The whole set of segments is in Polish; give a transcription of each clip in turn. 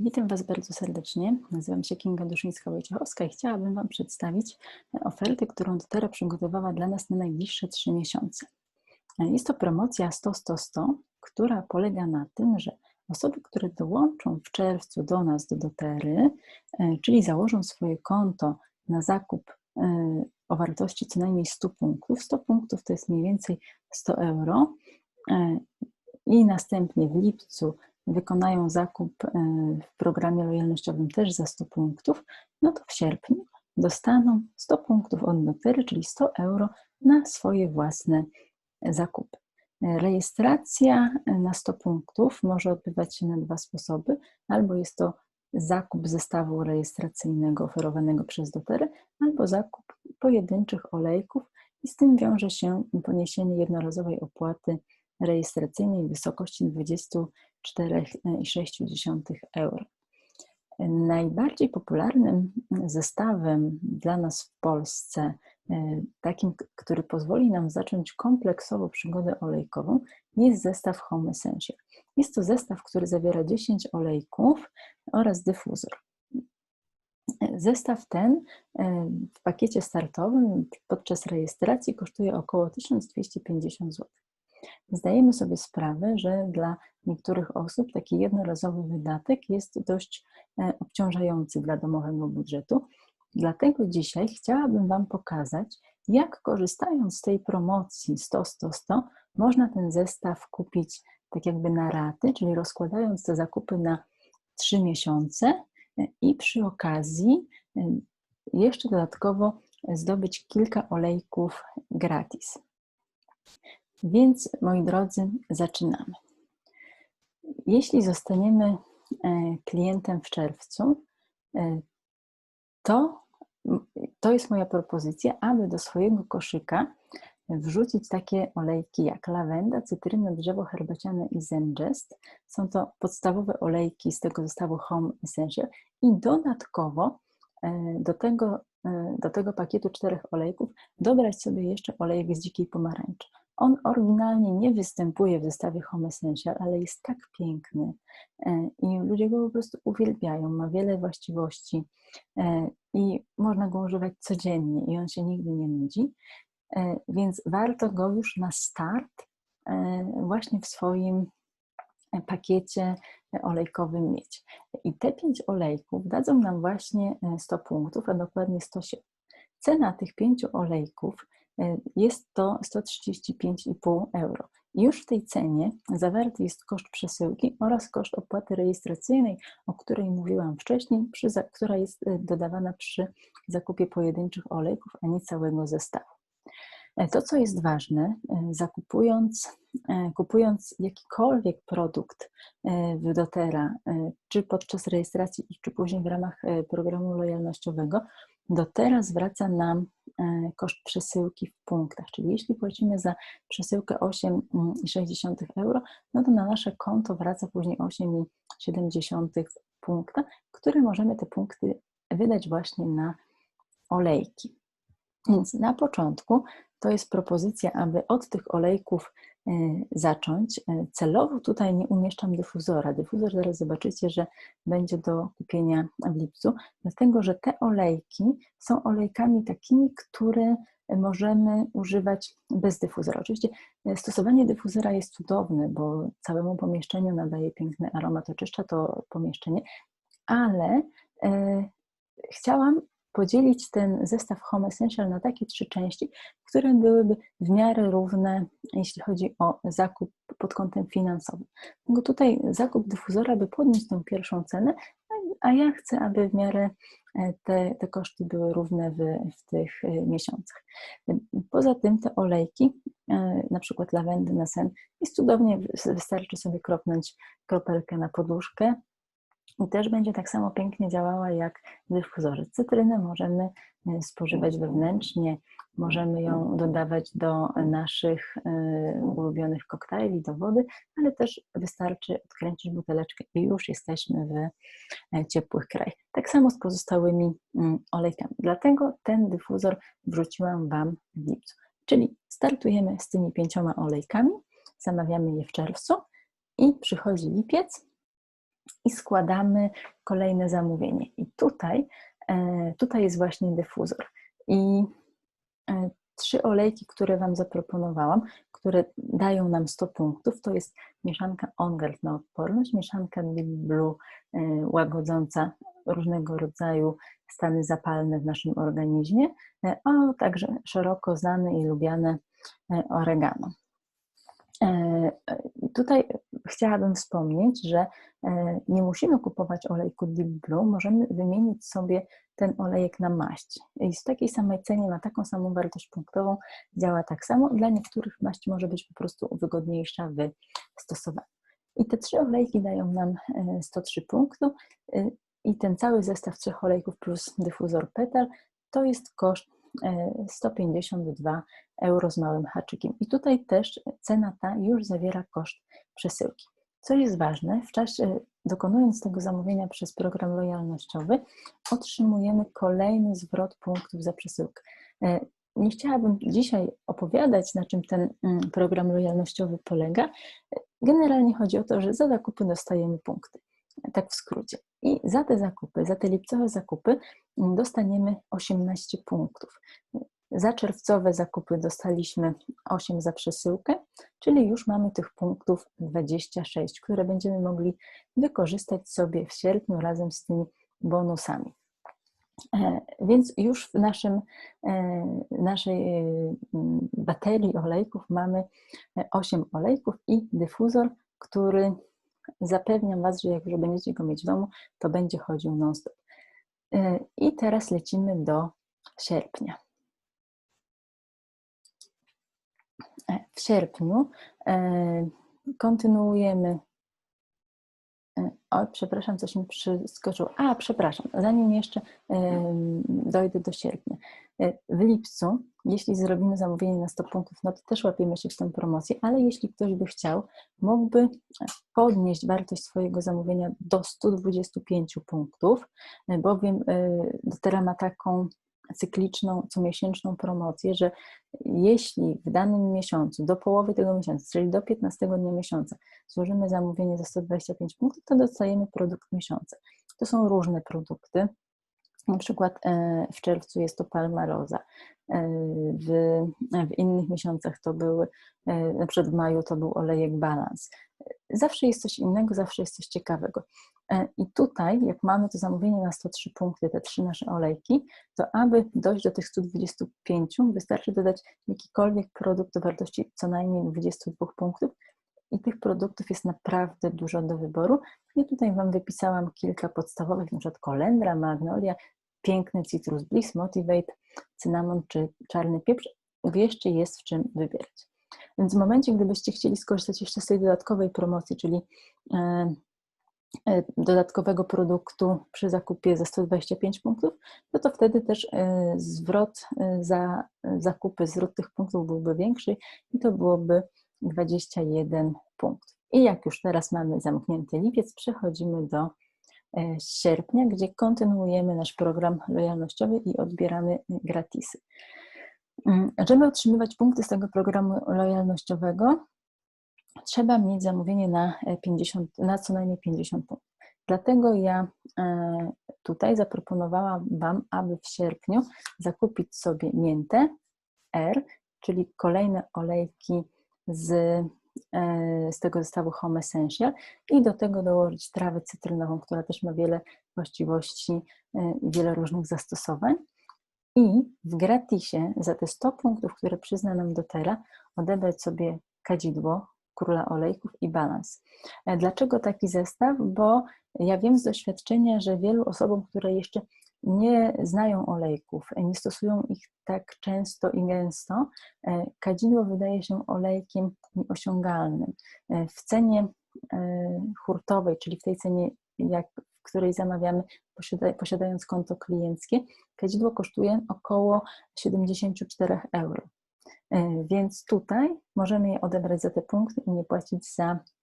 Witam Was bardzo serdecznie. Nazywam się Kinga Duszyńska-Wojciechowska i chciałabym Wam przedstawić ofertę, którą doTERRA przygotowała dla nas na najbliższe trzy miesiące. Jest to promocja 100-100-100, która polega na tym, że osoby, które dołączą w czerwcu do nas, do doTERRY, e, czyli założą swoje konto na zakup e, o wartości co najmniej 100 punktów, 100 punktów to jest mniej więcej 100 euro, e, i następnie w lipcu wykonają zakup e, w programie lojalnościowym też za 100 punktów, no to w sierpniu dostaną 100 punktów od notery, czyli 100 euro na swoje własne zakupy. Rejestracja na 100 punktów może odbywać się na dwa sposoby. Albo jest to zakup zestawu rejestracyjnego oferowanego przez dotery, albo zakup pojedynczych olejków i z tym wiąże się poniesienie jednorazowej opłaty rejestracyjnej w wysokości 24,6 euro. Najbardziej popularnym zestawem dla nas w Polsce, e, takim, który pozwoli nam zacząć kompleksowo przygodę olejkową, jest zestaw Home Essential. Jest to zestaw, który zawiera 10 olejków oraz dyfuzor. Zestaw ten e, w pakiecie startowym podczas rejestracji kosztuje około 1250 zł. Zdajemy sobie sprawę, że dla niektórych osób taki jednorazowy wydatek jest dość e, obciążający dla domowego budżetu. Dlatego dzisiaj chciałabym Wam pokazać, jak korzystając z tej promocji 100-100-100 można ten zestaw kupić tak jakby na raty, czyli rozkładając te zakupy na 3 miesiące e, i przy okazji e, jeszcze dodatkowo zdobyć kilka olejków gratis. Więc, moi drodzy, zaczynamy. Jeśli zostaniemy e, klientem w czerwcu, e, to, to jest moja propozycja, aby do swojego koszyka wrzucić takie olejki jak lawenda, cytryna, drzewo herbaciane i zengest. Są to podstawowe olejki z tego zestawu Home Essential i dodatkowo e, do tego, do tego pakietu czterech olejków dobrać sobie jeszcze olejek z dzikiej pomarańczy. On oryginalnie nie występuje w zestawie Home Essential, ale jest tak piękny e, i ludzie go po prostu uwielbiają. Ma wiele właściwości e, i można go używać codziennie i on się nigdy nie nudzi. E, więc warto go już na start właśnie w swoim pakiecie olejkowym mieć. I te pięć olejków dadzą nam właśnie 100 punktów, a dokładnie 107. Cena tych pięciu olejków jest to 135,5 euro. Już w tej cenie zawarty jest koszt przesyłki oraz koszt opłaty rejestracyjnej, o której mówiłam wcześniej, przy, która jest e, dodawana przy zakupie pojedynczych olejków, a nie całego zestawu. E, to, co jest ważne, zakupując, kupując jakikolwiek produkt w dotera, czy podczas rejestracji, czy później w ramach programu lojalnościowego, do teraz zwraca nam e, koszt przesyłki w punktach, czyli jeśli płacimy za przesyłkę 8,6 mm, euro, no to na nasze konto wraca później 8,7 punkta, które możemy te punkty wydać właśnie na olejki. Więc na początku to jest propozycja, aby od tych olejków e, zacząć. E, celowo tutaj nie umieszczam dyfuzora. Dyfuzor zaraz zobaczycie, że będzie do kupienia w lipcu, dlatego że te olejki są olejkami takimi, które możemy używać bez dyfuzora. Oczywiście e, stosowanie dyfuzora jest cudowne, bo całemu pomieszczeniu nadaje piękny aromat, oczyszcza to pomieszczenie, ale chciałam podzielić ten zestaw Home Essential na takie trzy części, które byłyby w miarę równe, jeśli chodzi o zakup pod kątem finansowym. Bo tutaj zakup dyfuzora by podnieść tą pierwszą cenę, a ja chcę, aby w miarę e, te, te koszty były równe w, w tych e, miesiącach. Poza tym te olejki, e, na przykład lawendy na sen, jest cudownie, wystarczy sobie kropnąć kropelkę na poduszkę, i też będzie tak samo pięknie działała jak dyfuzor. Cytrynę możemy e, spożywać wewnętrznie, możemy ją dodawać do naszych e, ulubionych koktajli, do wody, ale też wystarczy odkręcić buteleczkę i już jesteśmy w e, ciepłych krajach. Tak samo z pozostałymi mm, olejkami. Dlatego ten dyfuzor wrzuciłam Wam w lipcu. Czyli startujemy z tymi pięcioma olejkami, zamawiamy je w czerwcu i przychodzi lipiec i składamy kolejne zamówienie. I tutaj, tutaj jest właśnie dyfuzor. I trzy olejki, które Wam zaproponowałam, które dają nam 100 punktów, to jest mieszanka Ongard na odporność, mieszanka Deep Blue łagodząca różnego rodzaju stany zapalne w naszym organizmie, e, a także szeroko znane i lubiane e, oregano. E, tutaj chciałabym wspomnieć, że nie musimy kupować olejku Deep Blue, możemy wymienić sobie ten olejek na maść. I w takiej samej cenie, na taką samą wartość punktową działa tak samo. Dla niektórych maść może być po prostu wygodniejsza w stosowaniu. I te trzy olejki dają nam 103 punktów. I ten cały zestaw trzech olejków plus dyfuzor petal to jest koszt 152 e, euro z małym haczykiem. I tutaj też cena ta już zawiera koszt przesyłki. Co jest ważne, w czasie dokonując tego zamówienia przez program lojalnościowy, otrzymujemy kolejny zwrot punktów za przesyłkę. E, nie chciałabym dzisiaj opowiadać, na czym ten mm, program lojalnościowy polega. Generalnie chodzi o to, że za zakupy dostajemy punkty tak w skrócie. I za te zakupy, za te lipcowe zakupy dostaniemy 18 punktów. Za czerwcowe zakupy dostaliśmy 8 za przesyłkę, czyli już mamy tych punktów 26, które będziemy mogli wykorzystać sobie w sierpniu razem z tymi bonusami. E, więc już w naszym, e, naszej e, baterii olejków mamy 8 olejków i dyfuzor, który Zapewniam Was, że jak już będziecie go mieć w domu, to będzie chodził non-stop. I teraz lecimy do sierpnia. W sierpniu e, kontynuujemy. E, o, przepraszam, coś mi przyskoczyło. A, przepraszam, zanim jeszcze dojdę do sierpnia. W lipcu, jeśli zrobimy zamówienie na 100 punktów, no to też łapiemy się w tę promocję, ale jeśli ktoś by chciał, mógłby podnieść wartość swojego zamówienia do 125 punktów, bowiem Dotera ma taką cykliczną, comiesięczną promocję, że jeśli w danym miesiącu, do połowy tego miesiąca, czyli do 15 dnia miesiąca, złożymy zamówienie za 125 punktów, to dostajemy produkt miesiąca. To są różne produkty. Na przykład e, w czerwcu jest to palmaroza, e, w, w innych miesiącach to były, e, na przykład w maju to był olejek balans. Zawsze jest coś innego, zawsze jest coś ciekawego. I tutaj, jak mamy to zamówienie na 103 punkty, te trzy nasze olejki, to aby dojść do tych 125, wystarczy dodać jakikolwiek produkt o wartości co najmniej 22 punktów. I tych produktów jest naprawdę dużo do wyboru. Ja tutaj Wam wypisałam kilka podstawowych, np. kolendra, magnolia, piękny Citrus Bliss, Motivate, cynamon czy czarny pieprz, wierzcie, jest w czym wybierać. Więc w momencie, gdybyście chcieli skorzystać jeszcze z tej dodatkowej promocji, czyli e, e, dodatkowego produktu przy zakupie za 125 punktów, no to wtedy też e, zwrot za zakupy, zwrot tych punktów byłby większy i to byłoby 21 punktów. I jak już teraz mamy zamknięty lipiec, przechodzimy do E, sierpnia, gdzie kontynuujemy nasz program lojalnościowy i odbieramy gratisy. Mm, żeby otrzymywać punkty z tego programu lojalnościowego, trzeba mieć zamówienie na, 50, na co najmniej 50 punktów. Dlatego ja e, tutaj zaproponowałam Wam, aby w sierpniu zakupić sobie miętę R, czyli kolejne olejki z E, z tego zestawu Home Essential i do tego dołożyć trawę cytrynową, która też ma wiele właściwości e, i wiele różnych zastosowań. I w gratisie za te 100 punktów, które przyzna nam dotera, odebrać sobie kadzidło, króla olejków i balans. E, dlaczego taki zestaw? Bo ja wiem z doświadczenia, że wielu osobom, które jeszcze nie znają olejków, nie stosują ich tak często i gęsto, e, kadzidło wydaje się olejkiem nieosiągalnym. E, w cenie e, hurtowej, czyli w tej cenie, jak, w której zamawiamy, posiadając konto klienckie, kadzidło kosztuje około 74 euro. Więc tutaj możemy je odebrać za te punkty i nie płacić za E,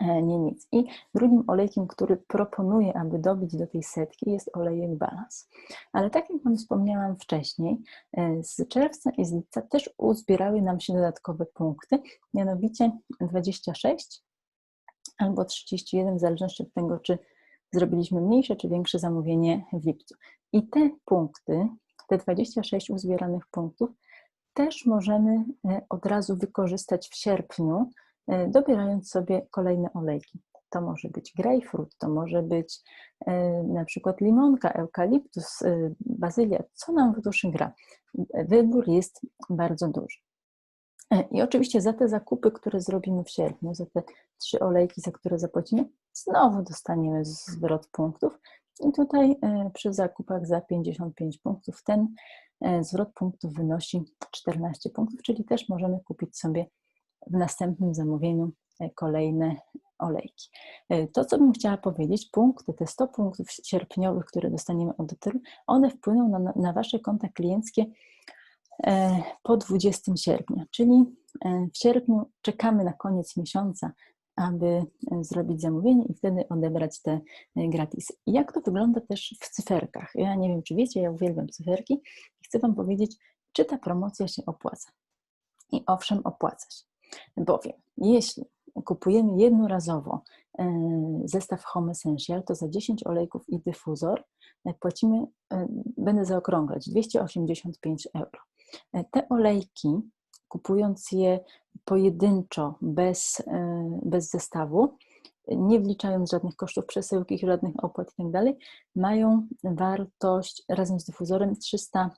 nie nic. I drugim olejkiem, który proponuję, aby dobić do tej setki, jest olejek balans. Ale tak jak Wam wspomniałam wcześniej, e, z czerwca i z lipca też uzbierały nam się dodatkowe punkty, mianowicie 26 albo 31, w zależności od tego, czy zrobiliśmy mniejsze czy większe zamówienie w lipcu. I te punkty, te 26 uzbieranych punktów, też możemy e, od razu wykorzystać w sierpniu, e, dobierając sobie kolejne olejki. To może być grejpfrut, to może być e, na przykład limonka, eukaliptus, bazylia, co nam w duszy gra. Wybór jest bardzo duży. I oczywiście za te zakupy, które zrobimy w sierpniu, za te trzy olejki, za które zapłacimy, znowu dostaniemy zwrot punktów. I tutaj przy zakupach za 55 punktów ten E, zwrot punktów wynosi 14 punktów, czyli też możemy kupić sobie w następnym zamówieniu e, kolejne olejki. E, to, co bym chciała powiedzieć, punkty, te 100 punktów sierpniowych, które dostaniemy od dotyru, one wpłyną na, na Wasze konta klienckie po 20 sierpnia, czyli w sierpniu czekamy na koniec miesiąca aby e, zrobić zamówienie i wtedy odebrać te e, gratis. Jak to wygląda też w cyferkach? Ja nie wiem, czy wiecie, ja uwielbiam cyferki i chcę Wam powiedzieć, czy ta promocja się opłaca. I owszem, opłaca się, bowiem jeśli kupujemy jednorazowo e, zestaw Home Essential, to za 10 olejków i dyfuzor płacimy, będę zaokrąglać, 285 euro. Te olejki kupując je pojedynczo, bez, e, bez zestawu, nie wliczając żadnych kosztów przesyłki, żadnych opłat itd., tak mają wartość razem z dyfuzorem 300,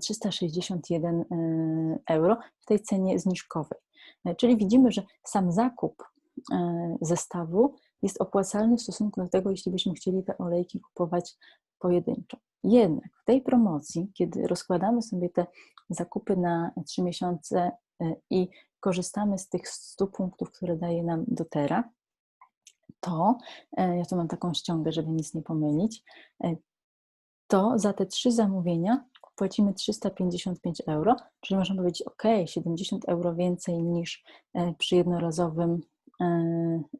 361 e, e, euro w tej cenie zniżkowej. Czyli widzimy, że sam zakup zestawu jest opłacalny w stosunku do tego, jeśli byśmy chcieli te olejki kupować pojedynczo. Jednak w tej promocji, kiedy rozkładamy sobie te zakupy na 3 miesiące i korzystamy z tych 100 punktów, które daje nam dotera, to, e, ja tu mam taką ściągę, żeby nic nie pomylić, e, to za te trzy zamówienia płacimy 355 euro, czyli można powiedzieć, ok, 70 euro więcej niż e, przy jednorazowym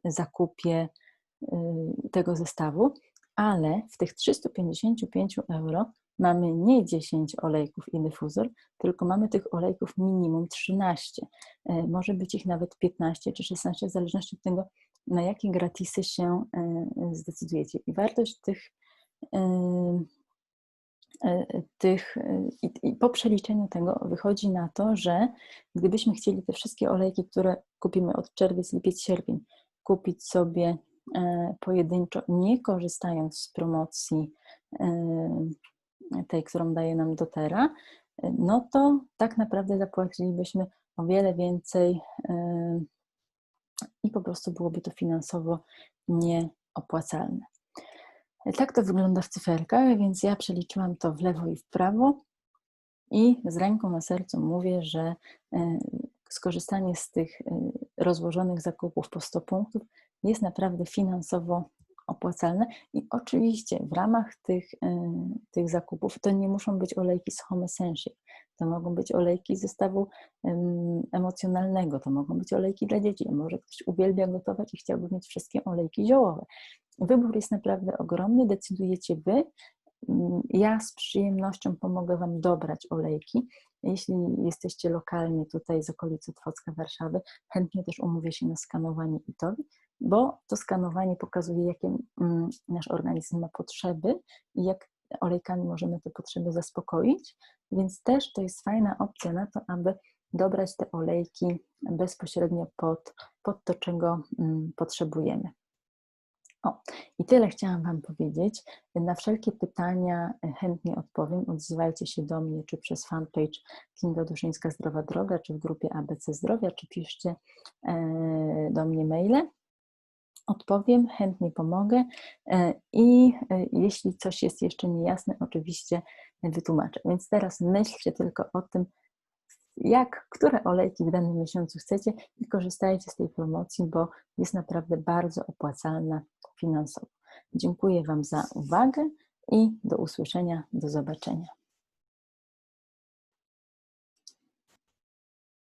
zakupie tego zestawu, ale w tych 355 euro mamy nie 10 olejków i dyfuzor, tylko mamy tych olejków minimum 13. E, może być ich nawet 15 czy 16, w zależności od tego, na jakie gratisy się e, zdecydujecie. I wartość tych, e, tych i po przeliczeniu tego wychodzi na to, że gdybyśmy chcieli te wszystkie olejki, które kupimy od czerwiec, lipiec, sierpień, kupić sobie pojedynczo, nie korzystając z promocji tej, którą daje nam dotera, no to tak naprawdę zapłacilibyśmy o wiele więcej i po prostu byłoby to finansowo nieopłacalne. Tak to wygląda w cyferkach, więc ja przeliczyłam to w lewo i w prawo i z ręką na sercu mówię, że skorzystanie z tych rozłożonych zakupów po 100 punktów jest naprawdę finansowo opłacalne. I oczywiście w ramach tych, e, tych zakupów to nie muszą być olejki z Home Essential, to mogą być olejki z zestawu emocjonalnego, to mogą być olejki dla dzieci. Może ktoś uwielbia gotować i chciałby mieć wszystkie olejki ziołowe. Wybór jest naprawdę ogromny, decydujecie Wy. Ja z przyjemnością pomogę Wam dobrać olejki. Jeśli jesteście lokalnie tutaj z okolicy Twocka, Warszawy, chętnie też umówię się na skanowanie ITOWI bo to skanowanie pokazuje, jakie mm, nasz organizm ma potrzeby i jak olejkami możemy te potrzeby zaspokoić, więc też to jest fajna opcja na to, aby dobrać te olejki bezpośrednio pod, pod to, czego mm, potrzebujemy. O, i tyle chciałam Wam powiedzieć. Na wszelkie pytania chętnie odpowiem. Odzywajcie się do mnie, czy przez fanpage Kinga Duszyńska Zdrowa Droga, czy w grupie ABC Zdrowia, czy piszcie e, do mnie maile odpowiem, chętnie pomogę e, i e, jeśli coś jest jeszcze niejasne, oczywiście wytłumaczę. Więc teraz myślcie tylko o tym, jak, które olejki w danym miesiącu chcecie i korzystajcie z tej promocji, bo jest naprawdę bardzo opłacalna finansowo. Dziękuję Wam za uwagę i do usłyszenia, do zobaczenia.